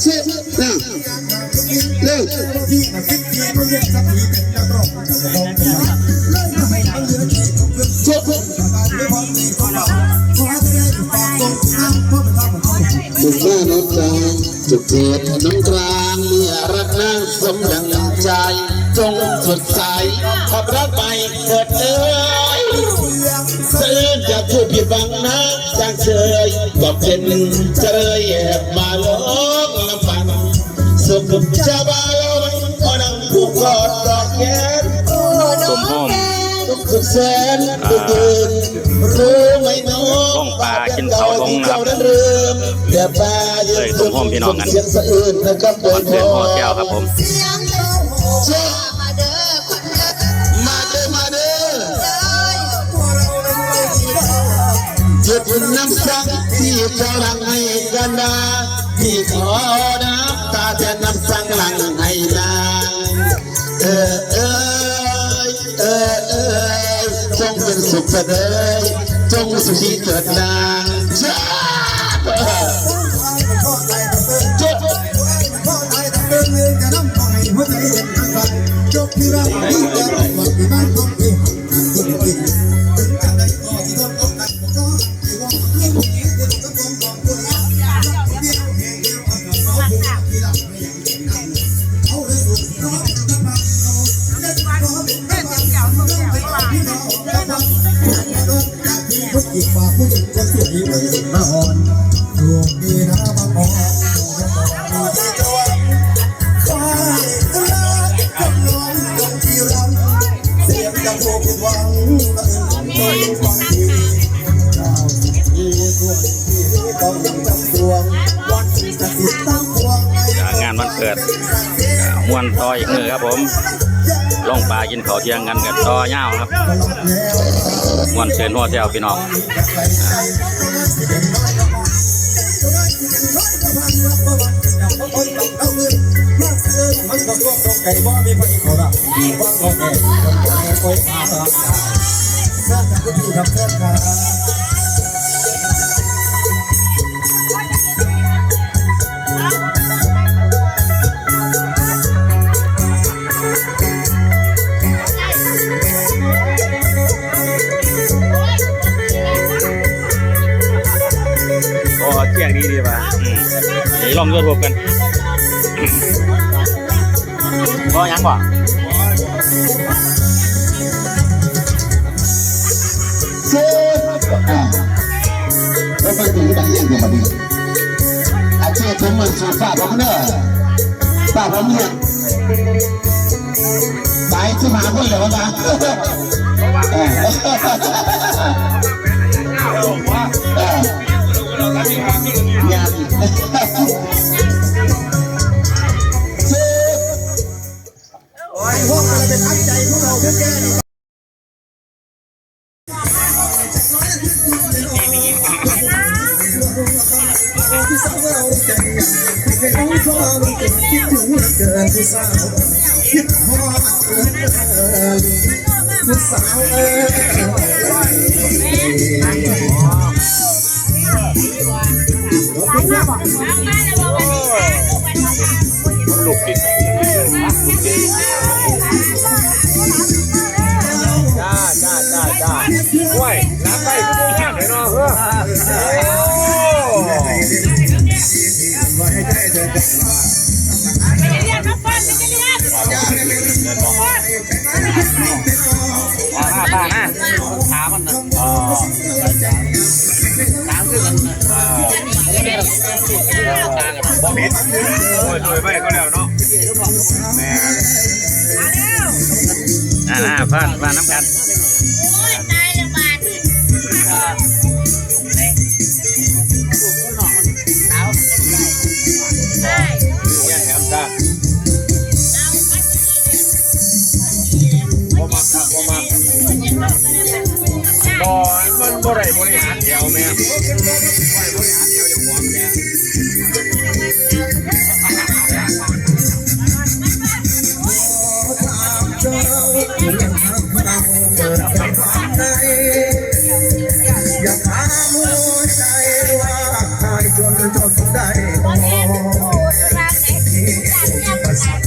เชื่อนะเร็วเชื่อจุดแม่นกกลางจุดเกิดน้ำกลางเมื่อรักนางสมดังใจ จงสดใสขับรักไปเกิดเอ้ย เสื่อจะพูดผิดบังนะจางเชยก็เป็นเจยแอบมาลงลำพังสุขจะบาลงก็นั่งผูกกอดกอดแขนสมโฮมสุดแสนสุดเกินรู้ไหมน้องลงปลากินเขาลงนะครับเริ่มเดี๋ยวปลายืเลยสมโฮมพี่น้องกันเสียงสะอื้นนะครับโดคอยนเสิร์ตห่อแก้วครับผมเชื่อมาเด้อคน หยุดน้ำสักที่จะรังให้กันดาที่ขอน้ำตาจะน้ำสังหลังให้นางเออเออเออเออจงเป็นสุขเสดยจงสุขีเกิดนา อีกฝากผู้หญิงคนสวยเลยมาอ่อนดวงดีนะมาอ่อนดูที่ตัวคอยรักกับน้องตรงที่รักเสียงจะโทรผิดหวังละเอิญไม่ฟังดีเจ้าที่ดวงที่ต้องจำดวง วนต่ออีกมือครับผมล่องปลากินข้าวเที่ยงกันกับต่อยาครับมวนเชิญหัวแก้วพี่น้องมันก็ต้องตรงไก่บ่มีพอดีเขา อเคคนโอเคโอ้ยมาละสร้างกันที่ทำเพื่อนกันโอ้เที่ยงดีดีป่ะอืมเดี๋ยวลองยูทูบกันก็ยังบ่เชื่ออ่าแล้วไปถึงดังเยี่ยงเดียวมาดีอาเชื่อผมมันสูฟ้าผมเนอะป้าผมเนี่ยตายที่มาคนเหลือมาเออเอ สาวเราใจให้น้องฟ้ามันเป็นคิดถึงเกินผู้สาวคิดฮอดเกินผู้สาวเอ้ยลูกติด นะอ๋อตามคือกันอ่าบ่มิดโอ้ยรวยไปก็แล้วเนาะแม่อ่าหน้านผ่านน้ำกันบาดเนี่ยแถ มันบริหารเดียวแม่บบริหารเดียวอย่างหวงแม่อย่าพามัวใจว่าใครจนจนได้พอที่ประสาท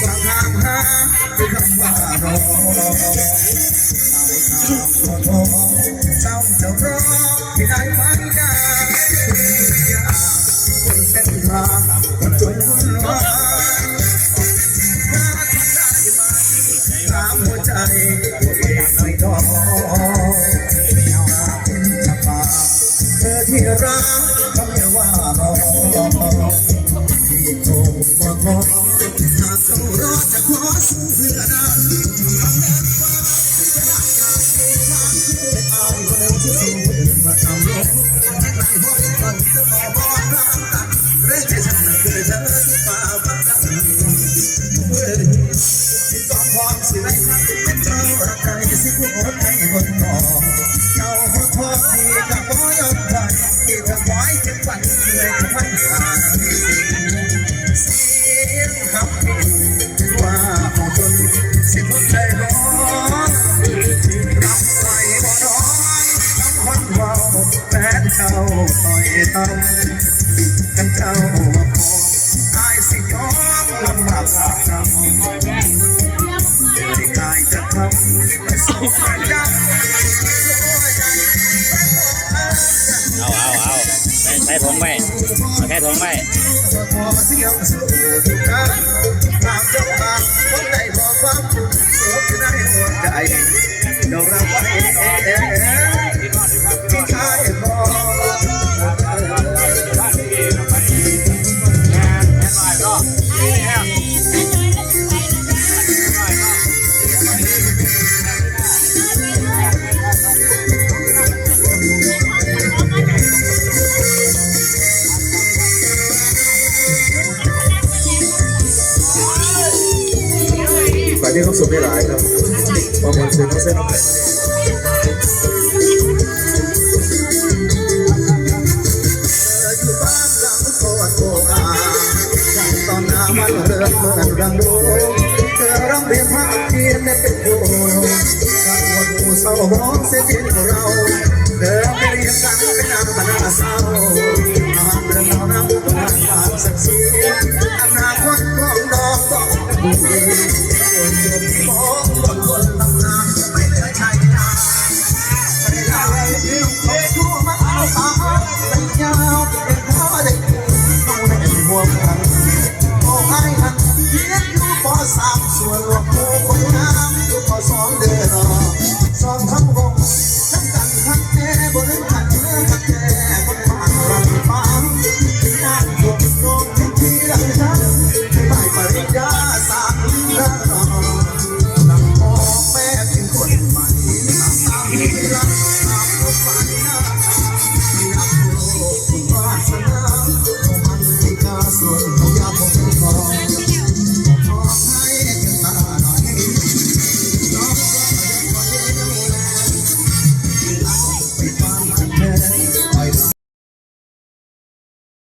ความหาที่ลำบาก ที่รักคำอย่ว่ารอที่โคงมาขอถ้าเขารอจะขอสู้เพื่อเรา เอาเอาเอาใช้ผงไหมใช้ผมไหมไว้ สุดไม่หลายครับบางคนซื้อเส้นตอนน้ำมันเริ่มเหอนรังรูเธอร้องเรียนภาคเพียนเป็นโยทั้งหมดหมู่เศร้าร้องเสียงเราเดินไปเรียนกันเป็นนางพนาสา